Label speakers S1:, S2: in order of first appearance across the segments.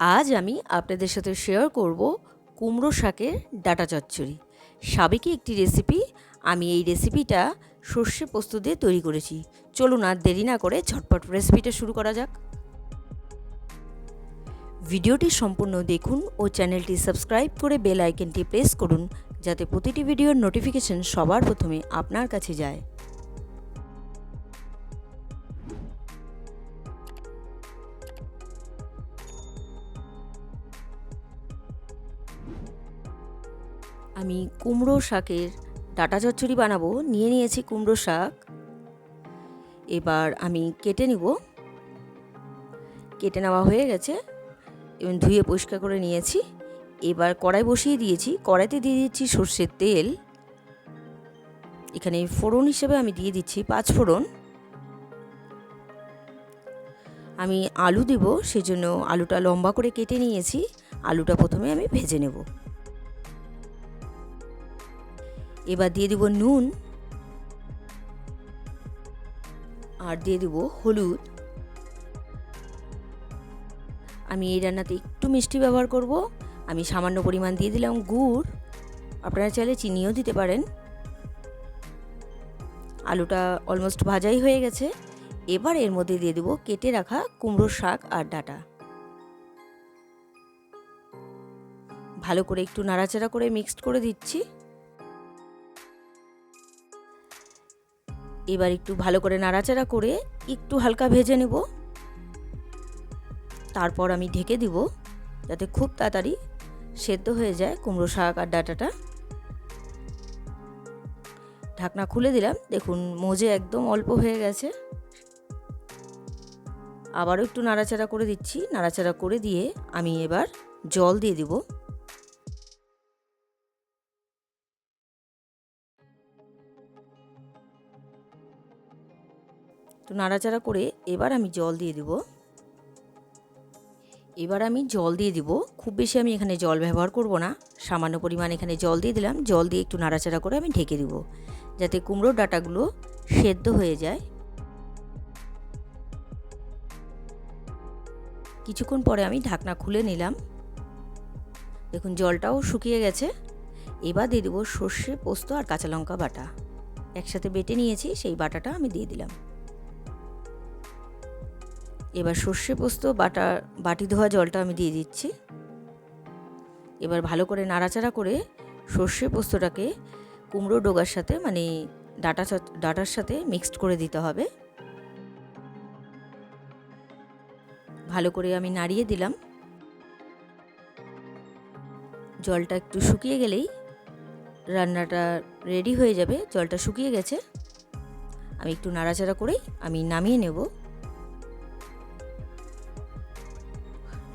S1: আজ আমি আপনাদের সাথে শেয়ার করব কুমড়ো শাকের ডাটা চচ্চড়ি। সাবেকি একটি রেসিপি আমি এই রেসিপিটা সর্ষে পোস্ত দিয়ে তৈরি করেছি। চলুন আর দেরি না করে ঝটপট রেসিপিটা শুরু করা যাক। ভিডিওটি সম্পূর্ণ দেখুন ও চ্যানেলটি সাবস্ক্রাইব করে বেল আইকনটি প্রেস করুন, যাতে প্রতিটি ভিডিওর নোটিফিকেশন সবার প্রথমে আপনার কাছে যায়। আমি কুমড়ো শাকের ডাটা চচ্চড়ি বানাবো, নিয়ে নিয়েছি কুমড়ো শাক। এবার আমি কেটে নিব। কেটে নেওয়া হয়ে গেছে। এবং ধুয়ে পরিষ্কার করে নিয়েছি। এবার কড়াই বসিয়ে দিয়েছি। কড়াইতে দিয়ে দিচ্ছি সর্ষের তেল। এখানে ফোড়ন হিসেবে আমি দিয়ে দিচ্ছি পাঁচ ফোড়ন। আমি আলু দেব, সেজন্য আলুটা লম্বা করে কেটে নিয়েছি। আলুটা প্রথমে আমি ভেজে নেব। এবার দিয়ে দিব নুন আর দিয়ে দিব হলুদ। আমি এই রান্নাতে একটু মিষ্টি ব্যবহার করব। আমি সামান্য পরিমাণ দিয়ে দিলাম গুড়। আপনারা চাইলে চিনিও দিতে পারেন। আলুটা অলমোস্ট ভাজাই হয়ে গেছে। এবার এর মধ্যে দিয়ে দেবো কেটে রাখা কুমড়োর শাক আর ডাটা। ভালো করে একটু নাড়াচাড়া করে মিক্সড করে দিচ্ছি। এবার একটু ভালো করে নাড়াচাড়া করে একটু হালকা ভেজে নেব। তারপর আমি ঢেকে দিব যাতে খুব তাড়াতাড়ি সেদ্ধ হয়ে যায় কুমড়ো শাক আর ডাটাটা। ঢাকনা খুলে দিলাম। দেখুন, মোজে একদম অল্প হয়ে গেছে। আবারও একটু নাড়াচাড়া করে দিচ্ছি। নাড়াচাড়া করে দিয়ে আমি এবার জল দিয়ে দিব। তো নাড়াচাড়া করে এবার আমি জল দিয়ে দিব। এবার আমি জল দিয়ে দিব। খুব বেশি আমি এখানে জল ব্যবহার করব না। সামান্য পরিমাণ এখানে জল দিয়ে দিলাম। জল দিয়ে একটু নাড়াচাড়া করে আমি ঢেকে দিব। যাতে কুমড়োর ডাটাগুলো সেদ্ধ হয়ে যায়। কিছুক্ষণ পরে আমি ঢাকনা খুলে নিলাম। দেখুন, জলটাও শুকিয়ে গেছে। এবার দিয়ে দেবো সর্ষে, পোস্ত আর কাঁচা লঙ্কা বাটা। একসাথে বেটে নিয়েছি, সেই বাটাটা আমি দিয়ে দিলাম। এবার সর্ষে পোস্ত বাটা বাটি ধোয়া জলটা আমি দিয়ে দিচ্ছি। এবার ভালো করে নাড়াচাড়া করে সর্ষে পোস্তটাকে কুমড়ো ডোগার সাথে মানে ডাটা ডাটার সাথে মিক্সড করে দিতে হবে। ভালো করে আমি নাড়িয়ে দিলাম। জলটা একটু শুকিয়ে গেলেই রান্নাটা রেডি হয়ে যাবে। জলটা শুকিয়ে গেছে। আমি একটু নাড়াচাড়া করেই আমি নামিয়ে নেব।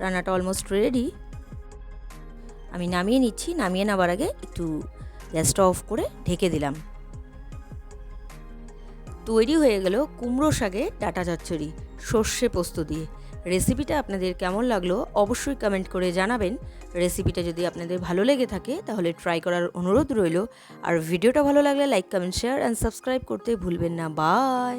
S1: রান্নাটা অলমোস্ট রেডি আমি নামিয়ে নিচ্ছি, নামিয়ে নেওয়ার আগে একটু গ্যাসটা অফ করে ঢেকে দিলাম। তৈরি হয়ে গেল কুমড়ো শাকের ডাটা চচ্চড়ি, সর্ষে পোস্ত দিয়ে। রেসিপিটা আপনাদের কেমন লাগল অবশ্যই কমেন্ট করে জানাবেন। রেসিপিটা যদি আপনাদের ভালো লেগে থাকে তাহলে ট্রাই করার অনুরোধ রইল। আর ভিডিওটা ভালো লাগলে like comment share and subscribe করতে ভুলবেন না। বাই